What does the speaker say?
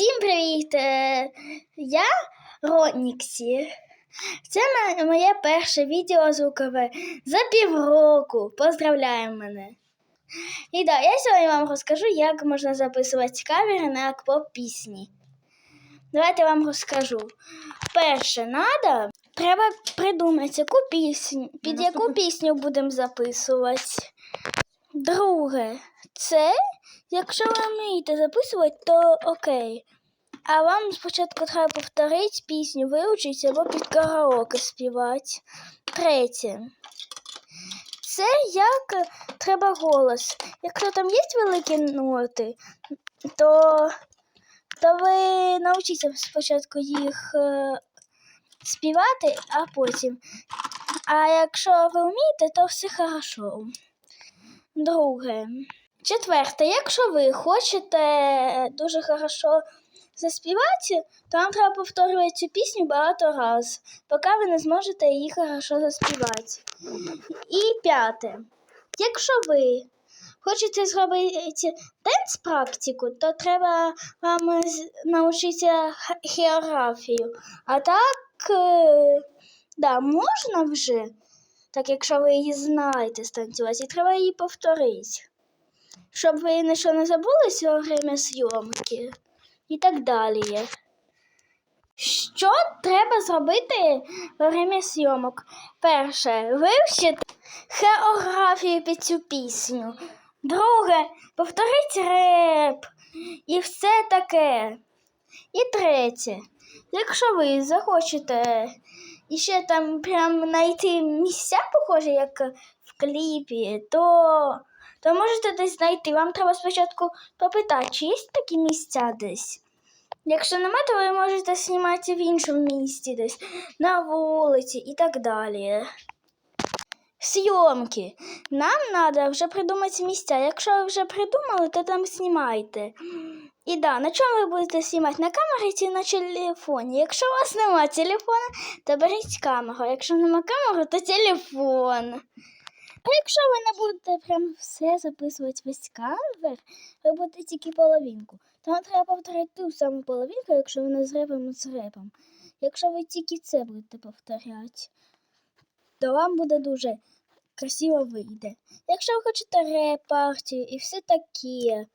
Всім привіт! Е, Я Роніксі. Це моє перше відео звукове за півроку. Поздравляємо мене! І да, я сьогодні вам розкажу, як можна записувати кавери на акпоп пісні. Давайте я вам розкажу. Перше, надо, треба придумати, яку пісню, під яку пісню будемо записувати. Друге, це якщо ви вмієте записувати, то окей. А вам спочатку треба повторити пісню, вивчити або під караоке співати. Третє. Це як треба голос. Якщо там є великі ноти, то, то ви навчіться спочатку їх е, співати, а потім. А якщо ви вмієте, то все хорошо. Друге. Четверте, якщо ви хочете дуже хорошо заспівати, то вам треба повторювати цю пісню багато разів, поки ви не зможете її хорошо заспівати. І п'яте. Якщо ви хочете зробити денс практику, то треба вам навчитися хореографію. А так, е, да, можна вже, так якщо ви її знаєте станцювати, треба її повторити. Щоб ви нічого не забулися во время зйомки і так далі. Що треба зробити во время зйомок? Перше, вивчити хореографію під цю пісню. Друге, повторити реп і все таке. І третє, якщо ви захочете іще там прям знайти місця, похожі, як в кліпі, то, то можете десь знайти. Вам треба спочатку попитати, чи є такі місця десь. Якщо нема, то ви можете знімати в іншому місці десь, на вулиці і так далі. Зйомки. Нам треба вже придумати місця. Якщо ви вже придумали, то там знімайте. І да, на чому ви будете знімати? На камері чи на телефоні? Якщо у вас немає телефона, то беріть камеру. Якщо нема камери, то телефон. А якщо ви не будете прям все записувати весь кавер, ви будете тільки половинку. То вам треба повторити ту саму половинку, якщо вона з репом з репом. Якщо ви тільки це будете повторяти, то вам буде дуже красиво вийде. Якщо ви хочете реп і все таке,